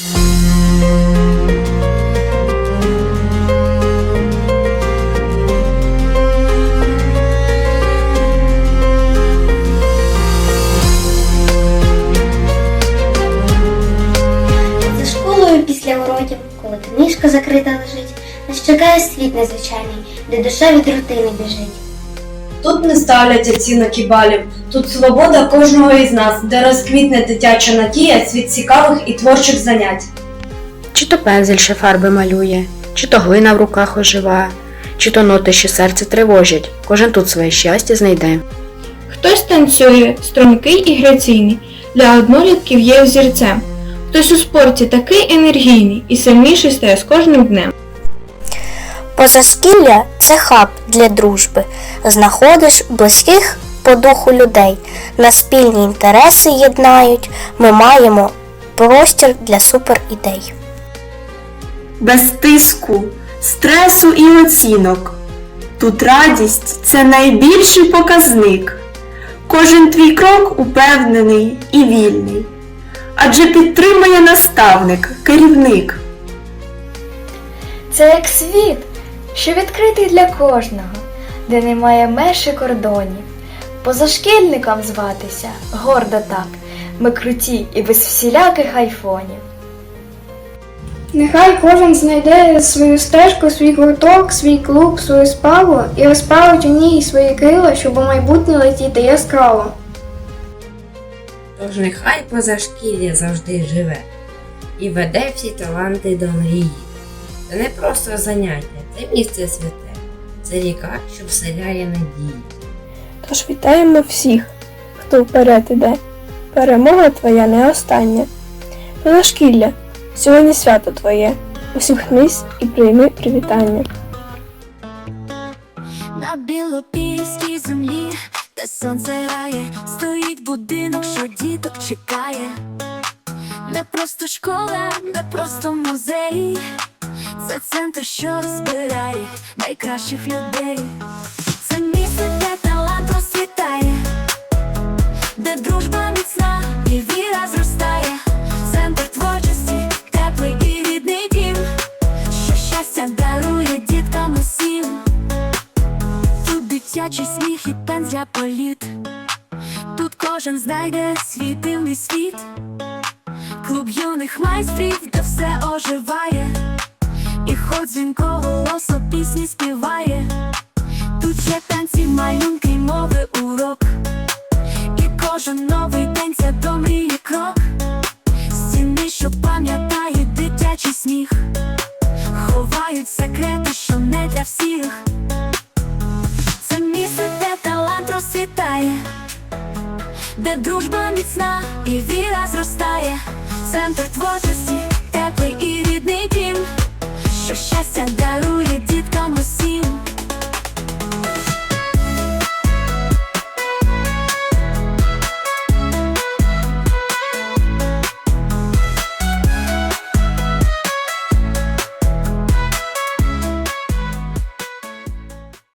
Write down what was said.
За школою після уроків, коли книжка закрита лежить, нас чекає світ незвичайний, де душа від рутини біжить. Тут не ставлять оцінок і балів. Тут свобода кожного із нас, де розквітне дитяча надія, світ цікавих і творчих занять. Чи то пензель ще фарби малює, чи то глина в руках ожива, чи то ноти, що серце тривожать. Кожен тут своє щастя знайде. Хтось танцює, стрункий і граційний, для однолітків є взірцем. Хтось у спорті такий енергійний і сильніший стає з кожним днем. Позашкілля це хаб для дружби. Знаходиш близьких по духу людей. На спільні інтереси єднають. Ми маємо простір для суперідей. без тиску, стресу і оцінок. Тут радість це найбільший показник. Кожен твій крок упевнений і вільний, адже підтримує наставник, керівник. Це як світ, що відкритий для кожного, де немає меж і кордонів. Позашкільникам зватися гордо так. Ми круті і без всіляких айфонів. Нехай кожен знайде свою стежку, свій гурток, свій клуб, свою справу і розправить у ній свої крила, щоб у майбутнє летіти яскраво. Тож нехай позашкілля завжди живе і веде всі таланти до мрії. Це не просто заняття, це місце святе, це ріка, що вселяє надії. Тож вітаємо всіх, хто вперед іде. Перемога твоя не остання. Позашкілля, сьогодні свято твоє. Усміхнись і прийми привітання. На білопільській землі, де сонце грає, стоїть будинок, що діток чекає. Не просто школа, не просто музей, це центр, що збирає найкращих людей. Це місце, де талант розцвітає, де дружба міцна і віра зростає. Центр творчості, теплий і рідний дім, що щастя дарує діткам усім. Тут дитячий сміх і пензля політ. Тут кожен знайде свій дивний світ. Клуб юних майстрів, де все оживає. І хоч дзвінко голосно пісні співає. Тут є танці, малюнки, мови урок. І кожен новий день це до мрії крок. Стіни, що пам'ятають дитячий сміх. Ховають секрети, що не для всіх. Це місце, де талант розцвітає, де дружба міцна і віра зростає. Центр творчості, теплий